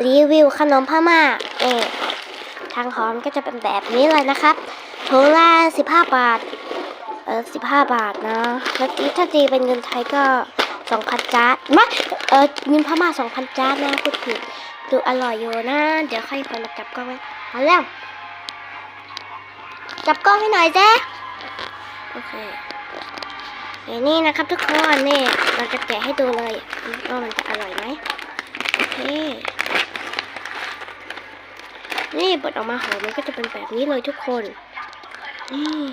รีวิวขนมพม่าเออทางหอมก็จะเป็นแบบนี้เลยนะครับถุงละสิบห้าบาท เออสิบห้าบาทนะแล้วตีถ้าตีเป็นเงินไทยก็สองพันจามะเออเงินพม่าสองพันจานะพูดผิดดูอร่อยอยู่นะ เดี๋ยวค่อยคนมาจับกล้องไว้เอาแล้ว จับกล้องให้หน่อยเจ๊โอเคเดี๋ยวนี่นะครับทุกคนนี่เราจะแกะให้ดูเลยว่ามันจะอร่อยไหมโอเค นี่บดออกมาหอมมันก็จะเป็นแบบนี้เลยทุกคนนี่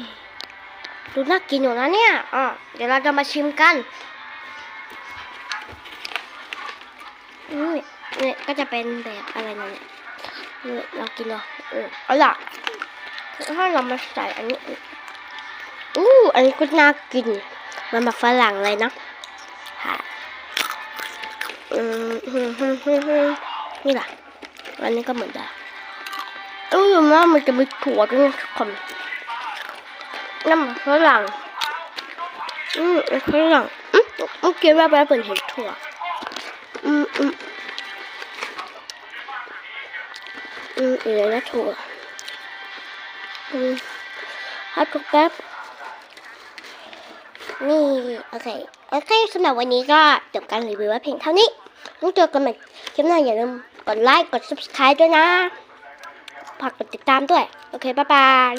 ดูน่ากินอยู่นะเนี่ยอะเดี๋ยวเราจะมาชิมกันนี่เนี่ยก็จะเป็นแบบอะไรเนี่ยนี่เรากินเนาะเออเอาล่ะถ้าเรามาใส่อันนี้อู้อันนี้ก็น่ากิน มันมาฝรั่งเลยนะค่ะอืมฮึ่มฮึ่มฮึ่มนี่แหละอันนี้ก็เหมือนกันอู้ ยว่ามันจะมีถั่วด้วยนะทุกคนน้ำฝรั่งอืมฝรั่งอืมเมื่อกี้ว่าแบบเหมือนเห็นถั่วอืมอืมอืมเอ๋นะถั่วอืมฮัททุกแป๊บนี่โอเคโอเคสำหรับวันนี้ก็จบการรีวิวไว้เพียงเท่านี้ต้องเจอกันใหม่คลิปหน้าอย่าลืมกดไลค์กด subscribe ด้วยนะ ฝากกดติดตามด้วย โอเค บ๊ายบาย